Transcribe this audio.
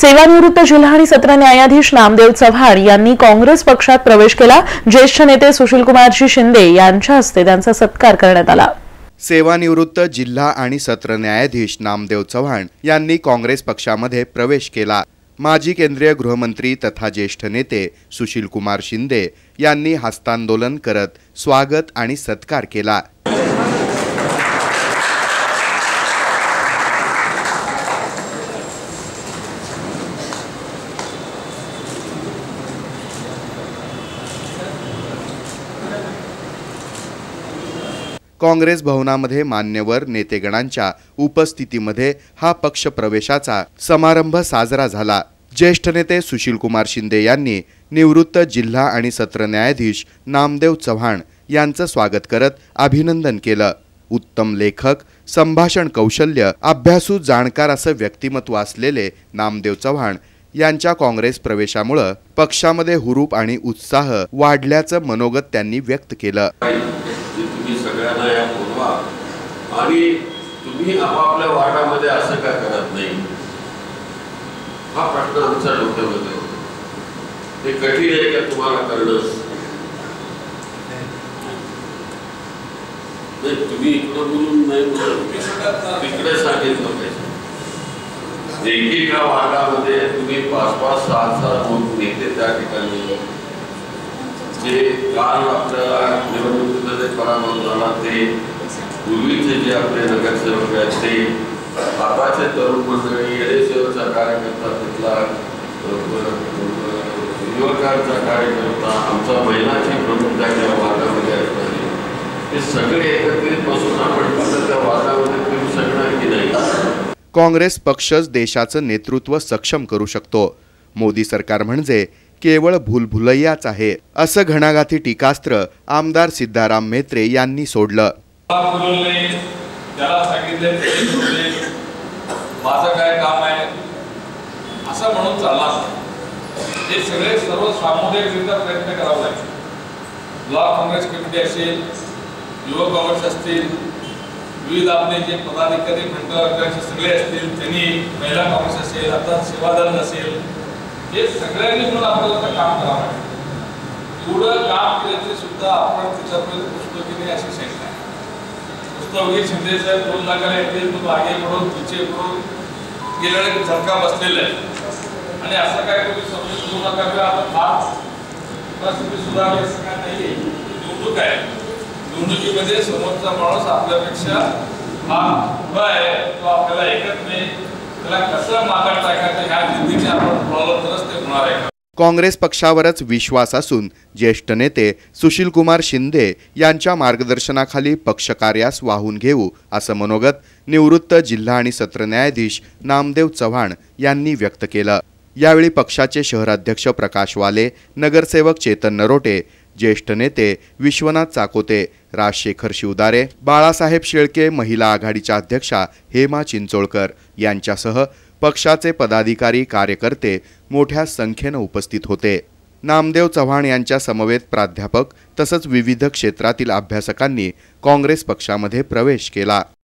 सेवानिवृत्त जिल्हा आणि सत्र न्यायाधीश नामदेव चव्हाण यांनी काँग्रेस पक्षात प्रवेश केला. ज्येष्ठ नेते सुशीलकुमारजी शिंदे यांच्या हस्ते त्यांचा सत्कार करण्यात आला. सेवानिवृत्त जिल्हा आणि सत्र न्यायाधीश नामदेव चव्हाण यांनी काँग्रेस पक्षामध्ये प्रवेश केला. माजी केंद्रीय गृहमंत्री तथा ज्येष्ठ नेते सुशीलकुमार शिंदे यांनी हस्तांदोलन करत स्वागत आणि सत्कार केला. काँग्रेस भवनामध्ये मान्यवर नेतेगणांच्या उपस्थितीमध्ये हा पक्ष प्रवेशाचा समारंभ साजरा झाला. ज्येष्ठ नेते सुशीलकुमार शिंदे यांनी निवृत्त जिल्हा आणि सत्र न्यायाधीश नामदेव चव्हाण यांचं स्वागत करत अभिनंदन केलं. उत्तम लेखक संभाषण कौशल्य अभ्यासू जाणकार असं व्यक्तिमत्व असलेले नामदेव चव्हाण यांच्या काँग्रेस प्रवेशामुळं पक्षामध्ये हुरूप आणि उत्साह वाढल्याचं मनोगत त्यांनी व्यक्त केलं. सगळ्यांना या बोलवा आणि तुम्ही आपापल्या वार्डामध्ये असं का करत नाही? हा प्रश्न आमच्या डोक्यामध्ये होता. हे कठीण आहे का तुम्हाला करणं नाही तुम्ही इकडं बोलून नाही बोलत. तिकडे सांगितलं पाहिजे एकेका वार्डामध्ये तुम्ही पाच पाच सहा सहा लोक नेते त्या ठिकाणी. जे काल आपल्याला निवडणुकीचा जे ते पूर्वीचे जे आपले नगरसेवक आहेत ते आताचे तरुण मंडळी येडेसेवचा कार्यकर्ता तिथला युवकांचा कार्यकर्ता आमचा महिलाची प्रमुख त्या त्या असणारे हे सगळे एकत्रित बसून आपण त्या की नाही? काँग्रेस पक्षच देशाचं नेतृत्व सक्षम करू शकतो. मोदी सरकार म्हणजे केवळ भूलभुलैयाच आहे असं घणाघाती टीकास्त्र आमदार सिद्धाराम मेत्रे यांनी सोडलं. माझं काय काम आहे? असं म्हणून चालला हे सगळे सर्व सामुदायिकरित्या प्रयत्न करावा लागेल. ब्लॉक काँग्रेस कमिटी असेल युवक काँग्रेस असतील विविध आपले जे पदाधिकारी मंडळ अध्यक्ष सगळे असतील त्यांनी महिला काँग्रेस असेल आता सेवादल असेल हे सगळ्यांनी म्हणून आपल्याला आता काम करावं लागेल एवढं काम केलं सुद्धा आपण त्याच्यापर्यंत पोचतो की नाही अशी शंका नुसतं वगैरे शिंदे साहेब दोन लाखाला येतील तो मागे म्हणून तिचे म्हणून गेल्याने झटका बसलेला आहे. आणि असं काय तुम्ही समजून घेऊ नका किंवा आता फार परिस्थिती सुधारली असं काय नाहीये. निवडणूक आहे. निवडणुकीमध्ये समोरचा माणूस आपल्यापेक्षा हा उभा आहे तो आपल्याला ऐकत नाही. त्याला कसं मागं टाकायचं ह्या नीतीने तरच ते होणार आहे काँग्रेस पक्षावरच विश्वास असून ज्येष्ठ नेते सुशीलकुमार शिंदे यांच्या मार्गदर्शनाखाली पक्षकार्यास वाहून घेऊ असं मनोगत निवृत्त जिल्हा आणि सत्र न्यायाधीश नामदेव चव्हाण यांनी व्यक्त केलं. यावेळी पक्षाचे शहराध्यक्ष प्रकाश वाले नगरसेवक चेतन नरोटे ज्येष्ठ नेते विश्वनाथ चाकोते राजशेखर शिवदारे बाळासाहेब शेळके महिला आघाडीच्या अध्यक्षा हेमा चिंचोळकर यांच्यासह पक्षाचे पदाधिकारी कार्यकर्ते मोठ्या संख्येनं उपस्थित होते. नामदेव चव्हाण यांच्या समवेत प्राध्यापक तसंच विविध क्षेत्रातील अभ्यासकांनी काँग्रेस पक्षामध्ये प्रवेश केला.